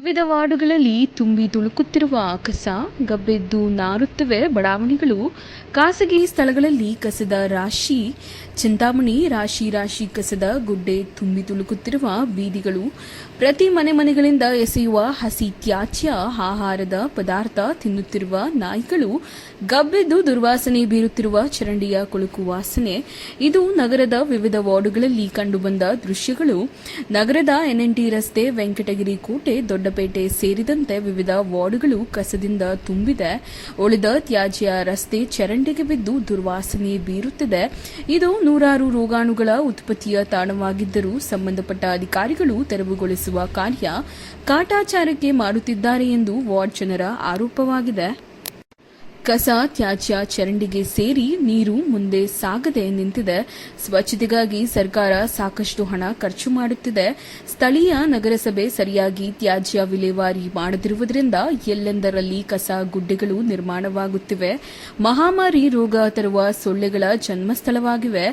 ವಿವಿಧ ವಾರ್ಡುಗಳಲ್ಲಿ ತುಂಬಿ ತುಳುಕುತ್ತಿರುವ ಕಸ, ಗಬ್ಬೆದ್ದು ನಾರುತ್ತವೆ ಬಡಾವಣೆಗಳು. ಖಾಸಗಿ ಸ್ಥಳಗಳಲ್ಲಿ ಕಸದ ರಾಶಿ, ಚಿಂತಾಮಣಿ ರಾಶಿ ರಾಶಿ ಕಸದ ಗುಡ್ಡೆ ತುಂಬಿ ತುಳುಕುತ್ತಿರುವ ಬೀದಿಗಳು. ಪ್ರತಿ ಮನೆ ಮನೆಗಳಿಂದ ಎಸೆಯುವ ಹಸಿ ತ್ಯಾಜ್ಯ, ಆಹಾರದ ಪದಾರ್ಥ ತಿನ್ನುತ್ತಿರುವ ನಾಯಿಗಳು. ಗಬ್ಬೆದ್ದು ದುರ್ವಾಸನೆ ಬೀರುತ್ತಿರುವ ಚರಂಡಿಯ ಕೊಳುಕು ವಾಸನೆ. ಇದು ನಗರದ ವಿವಿಧ ವಾರ್ಡುಗಳಲ್ಲಿ ಕಂಡುಬಂದ ದೃಶ್ಯಗಳು. ನಗರದ ಎನ್ಎನ್ಟಿ ರಸ್ತೆ ವೆಂಕಟಗಿರಿ ಕೋಟೆ ದೊಡ್ಡಪೇಟೆ ಸೇರಿದಂತೆ ವಿವಿಧ ವಾರ್ಡ್ಗಳು ಕಸದಿಂದ ತುಂಬಿದೆ. ಉಳಿದ ತ್ಯಾಜ್ಯ ರಸ್ತೆ ಚರಂಡಿಗೆ ಬಿದ್ದು ದುರ್ವಾಸನೆ ಬೀರುತ್ತಿದೆ. ಇದು ನೂರಾರು ರೋಗಾಣುಗಳ ಉತ್ಪತ್ತಿಯ ತಾಣವಾಗಿದ್ದರೂ ಸಂಬಂಧಪಟ್ಟ ಅಧಿಕಾರಿಗಳು ತೆರವುಗೊಳಿಸುವ ಕಾರ್ಯ ಕಾಟಾಚಾರಕ್ಕೆ ಮಾಡುತ್ತಿದ್ದಾರೆ ಎಂದು ವಾರ್ಡ್ ಜನರ ಆರೋಪವಾಗಿದೆ. ಕಸ, ತ್ಯಾಜ್ಯ, ಚರಂಡಿಗೆ ಸೇರಿ ನೀರು ಮುಂದೆ ಸಾಗದೆ ನಿಂತಿದೆ. ಸ್ವಚ್ಛತೆಗಾಗಿ ಸರ್ಕಾರ ಸಾಕಷ್ಟು ಹಣ ಖರ್ಚು ಮಾಡುತ್ತಿದೆ. ಸ್ಥಳೀಯ ನಗರಸಭೆ ಸರಿಯಾಗಿ ತ್ಯಾಜ್ಯ ವಿಲೇವಾರಿ ಮಾಡದಿರುವುದರಿಂದ ಎಲ್ಲೆಂದರಲ್ಲಿ ಕಸ, ಗುಡ್ಡೆಗಳು ನಿರ್ಮಾಣವಾಗುತ್ತಿವೆ. ಮಹಾಮಾರಿ ರೋಗ ತರುವ ಸೊಳ್ಳೆಗಳ ಜನ್ಮಸ್ಥಳವಾಗಿವೆ.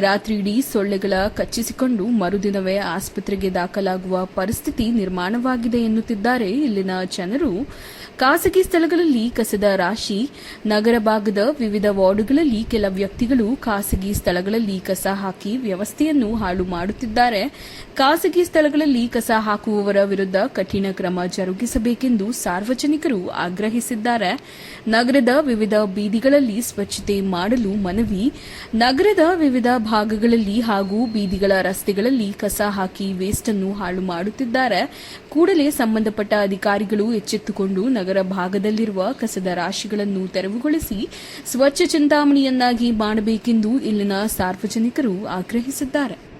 ರಾತ್ರಿಯಿಡೀ ಸೊಳ್ಳೆಗಳ ಕಚ್ಚಿಸಿಕೊಂಡು ಮರುದಿನವೇ ಆಸ್ಪತ್ರೆಗೆ ದಾಖಲಾಗುವ ಪರಿಸ್ಥಿತಿ ನಿರ್ಮಾಣವಾಗಿದೆ ಎನ್ನುತ್ತಿದ್ದಾರೆ ಇಲ್ಲಿನ ಜನರು. ಖಾಸಗಿ ಸ್ಥಳಗಳಲ್ಲಿ ಕಸದ ರಾಶಿ ನಗರ ಭಾಗದ ವಿವಿಧ ವಾರ್ಡ್ಗಳಲ್ಲಿ ಕೆಲ ವ್ಯಕ್ತಿಗಳು ಖಾಸಗಿ ಸ್ಥಳಗಳಲ್ಲಿ ಕಸ ಹಾಕಿ ವ್ಯವಸ್ಥೆಯನ್ನು ಹಾಳು ಮಾಡುತ್ತಿದ್ದಾರೆ. ಖಾಸಗಿ ಸ್ಥಳಗಳಲ್ಲಿ ಕಸ ಹಾಕುವವರ ವಿರುದ್ಧ ಕಠಿಣ ಕ್ರಮ ಜರುಗಿಸಬೇಕೆಂದು ಸಾರ್ವಜನಿಕರು ಆಗ್ರಹಿಸಿದ್ದಾರೆ. ನಗರದ ವಿವಿಧ ಬೀದಿಗಳಲ್ಲಿ ಸ್ವಚ್ಛತೆ ಮಾಡಲು ಮನವಿ. ನಗರದ ವಿವಿಧ ಭಾಗಗಳಲ್ಲಿ ಹಾಗೂ ಬೀದಿಗಳ ರಸ್ತೆಗಳಲ್ಲಿ ಕಸ ಹಾಕಿ ವೇಸ್ಟ್ ಅನ್ನು ಹಾಳು ಮಾಡುತ್ತಿದ್ದಾರೆ. ಕೂಡಲೇ ಸಂಬಂಧಪಟ್ಟ ಅಧಿಕಾರಿಗಳು ಎಚ್ಚೆತ್ತುಕೊಂಡು ನಗರ ಭಾಗದಲ್ಲಿರುವ ಕಸದ ರಾಶಿಗಳನ್ನು ತೆರವುಗೊಳಿಸಿ ಸ್ವಚ್ಛ ಚಿಂತಾಮಣಿಯನ್ನಾಗಿ ಮಾಡಬೇಕೆಂದು ಇಲ್ಲಿನ ಸಾರ್ವಜನಿಕರು ಆಗ್ರಹಿಸಿದ್ದಾರೆ.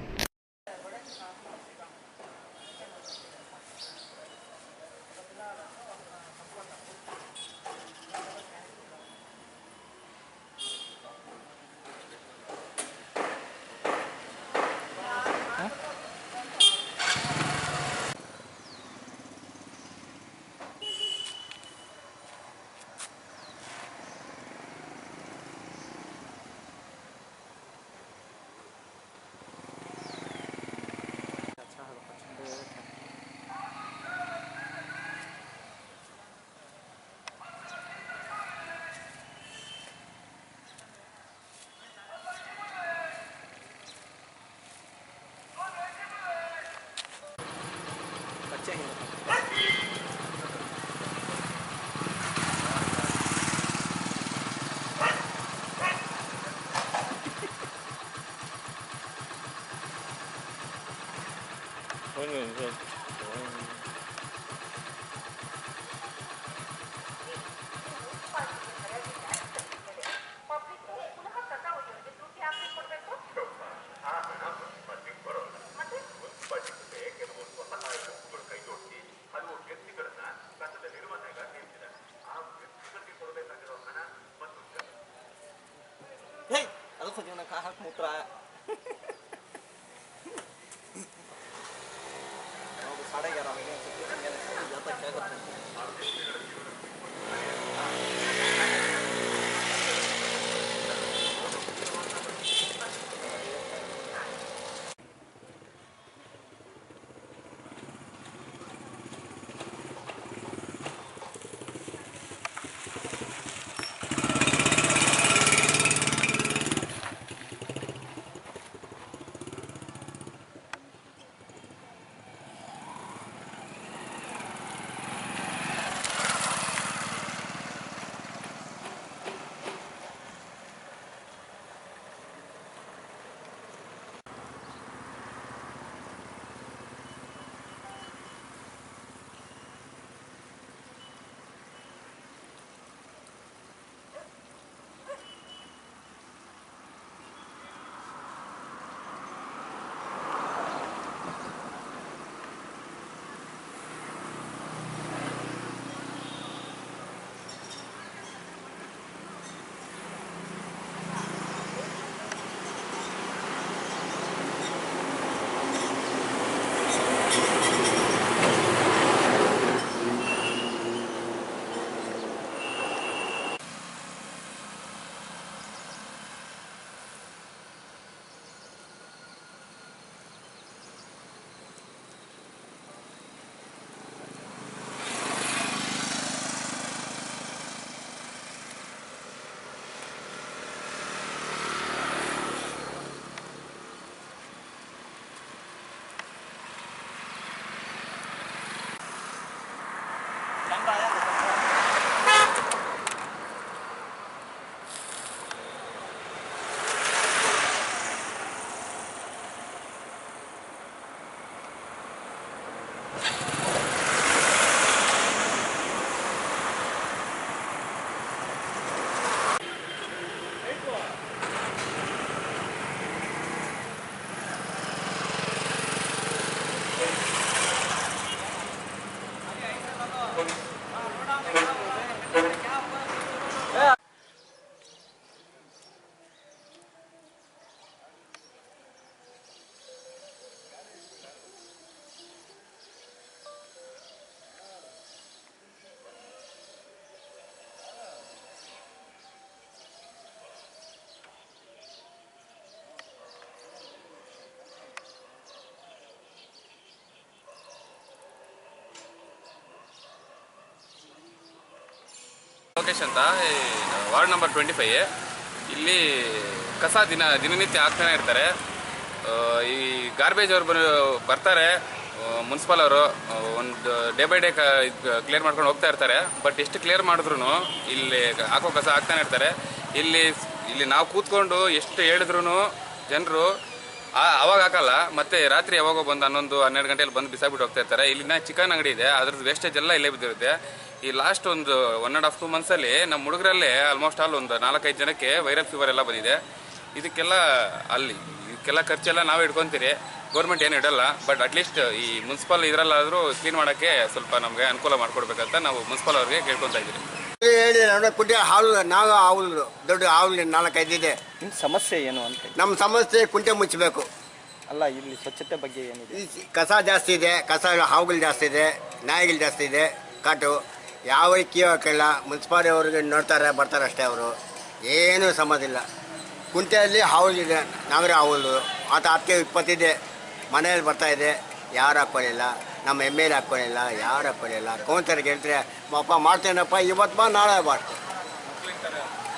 ಅದು ಜೀವನ ಕಾ ಹಾಕಿ ಮೂತ್ರ ನಾವು ಸಾಡೆಗ್ಯಾರ ಲೋಕೇಶ್ ಅಂತ ವಾರ್ಡ್ ನಂಬರ್ ಟ್ವೆಂಟಿ ಫೈ ಇಲ್ಲಿ ಕಸ ದಿನ, ದಿನನಿತ್ಯ ಆಗ್ತಾನೆ ಇರ್ತಾರೆ. ಈ ಗಾರ್ಬೇಜ್ ಅವ್ರು ಬರ್, ಬರ್ತಾರೆ. ಮುನ್ಸಿಪಲ್ ಅವರು ಒಂದು ಡೇ ಬೈ ಡೇ ಕ್ಲಿಯರ್ ಮಾಡ್ಕೊಂಡು ಹೋಗ್ತಾ ಇರ್ತಾರೆ. ಬಟ್ ಎಷ್ಟು ಕ್ಲಿಯರ್ ಮಾಡಿದ್ರು ಇಲ್ಲಿ ಹಾಕೋ ಕಸ ಆಗ್ತಾನೆ ಇರ್ತಾರೆ. ಇಲ್ಲಿ ಇಲ್ಲಿ ನಾವು ಕೂತ್ಕೊಂಡು ಎಷ್ಟು ಹೇಳಿದ್ರು ಜನರು ಅವಾಗ ಹಾಕಲ್ಲ. ಮತ್ತೆ ರಾತ್ರಿ ಯಾವಾಗ ಬಂದು ಹನ್ನೊಂದು, ಹನ್ನೆರಡು ಗಂಟೆಯಲ್ಲಿ ಬಂದು ಬಿಸಾಬಿಟ್ಟು ಹೋಗ್ತಾ ಇರ್ತಾರೆ. ಇಲ್ಲಿನ ಚಿಕನ್ ಅಂಗಡಿ ಇದೆ. ಅದ್ರದ್ದು ವೇಸ್ಟೇಜ್ ಎಲ್ಲ ಇಲ್ಲೇ ಬಿದ್ದಿರುತ್ತೆ. ಈ ಲಾಸ್ಟ್ ಒಂದು ಒನ್ ಆ್ಯಂಡ್ ಹಾಫ್ ಟೂ ಮಂತ್ಸಲ್ಲಿ ನಮ್ಮ ಹುಡುಗರಲ್ಲೇ ಆಲ್ಮೋಸ್ಟ್ ಆಲ್ ಒಂದು ನಾಲ್ಕೈದು ಜನಕ್ಕೆ ವೈರಲ್ ಫೀವರ್ ಎಲ್ಲ ಬಂದಿದೆ. ಇದಕ್ಕೆಲ್ಲ ಅಲ್ಲಿ ಇದಕ್ಕೆಲ್ಲ ಖರ್ಚೆಲ್ಲ ನಾವೇ ಇಟ್ಕೊತೀರಿ ಗೌರ್ಮೆಂಟ್ ಏನು ಇಡಲ್ಲ ಬಟ್ ಅಟ್ಲೀಸ್ಟ್ ಈ ಮುನ್ಸಿಪಲ್ ಇದರಲ್ಲಾದರೂ ಕ್ಲೀನ್ ಮಾಡೋಕ್ಕೆ ಸ್ವಲ್ಪ ನಮಗೆ ಅನುಕೂಲ ಮಾಡಿಕೊಡ್ಬೇಕಂತ ನಾವು ಮುನ್ಸಿಪಲ್ ಅವ್ರಿಗೆ ಕೇಳ್ಕೊತಾ ಇದ್ದೀವಿ ಹೇಳಿ ನೋಡಿ ಕುಟಿ ಹಾಲು ನಾವು ಹಾವು ದೊಡ್ಡ ಹಾವುಗಳು ನಾಲ್ಕೈದಿದೆ ನಿಮ್ಮ ಸಮಸ್ಯೆ ಏನು ಅಂತ ನಮ್ಮ ಸಮಸ್ಯೆ ಕುಂಟೆ ಮುಚ್ಚಬೇಕು ಅಲ್ಲ ಇಲ್ಲಿ ಸ್ವಚ್ಛತೆ ಬಗ್ಗೆ ಏನಿದೆ? ಈ ಕಸ ಜಾಸ್ತಿ ಇದೆ ಕಸ ಹಾವುಗಳು ಜಾಸ್ತಿ ಇದೆ ನಾಯಿಗಳು ಜಾಸ್ತಿ ಇದೆ ಕಾಟು. ಯಾವ ಕ್ಯೂ ಮುನ್ಸಿಪಾಲಿ ಅವ್ರಿಗೆ ನೋಡ್ತಾರೆ, ಬರ್ತಾರೆ ಅಷ್ಟೇ ಅವರು. ಏನೂ ಸಮಾಧಿಲ್ಲ ಕುಂಟೆಯಲ್ಲಿ ಹೌಲಿದೆ ನಾವೇ ಹೌಲು ಆತ ಹತ್ತು ಇಪ್ಪತ್ತಿದೆ ಮನೆಯಲ್ಲಿ ಬರ್ತಾ ಇದೆ. ಯಾರು ಹಾಕ್ಕೊಳ್ಳಿಲ್ಲ ನಮ್ಮ ಎಂ ಎಲ್ ಹಾಕ್ಕೊಳ್ಳಿಲ್ಲ ಯಾರು ಹಾಕ್ಕೊಳ್ಳಿಲ್ಲ ಕೌಂಟರ್ಗೆ ಹೇಳ್ತಾರೆ ಅಪ್ಪ, ಮಾಡ್ತೇನಪ್ಪ. ಇವತ್ತು ಬಾ, ನಾಳೆ ಅಷ್ಟೇ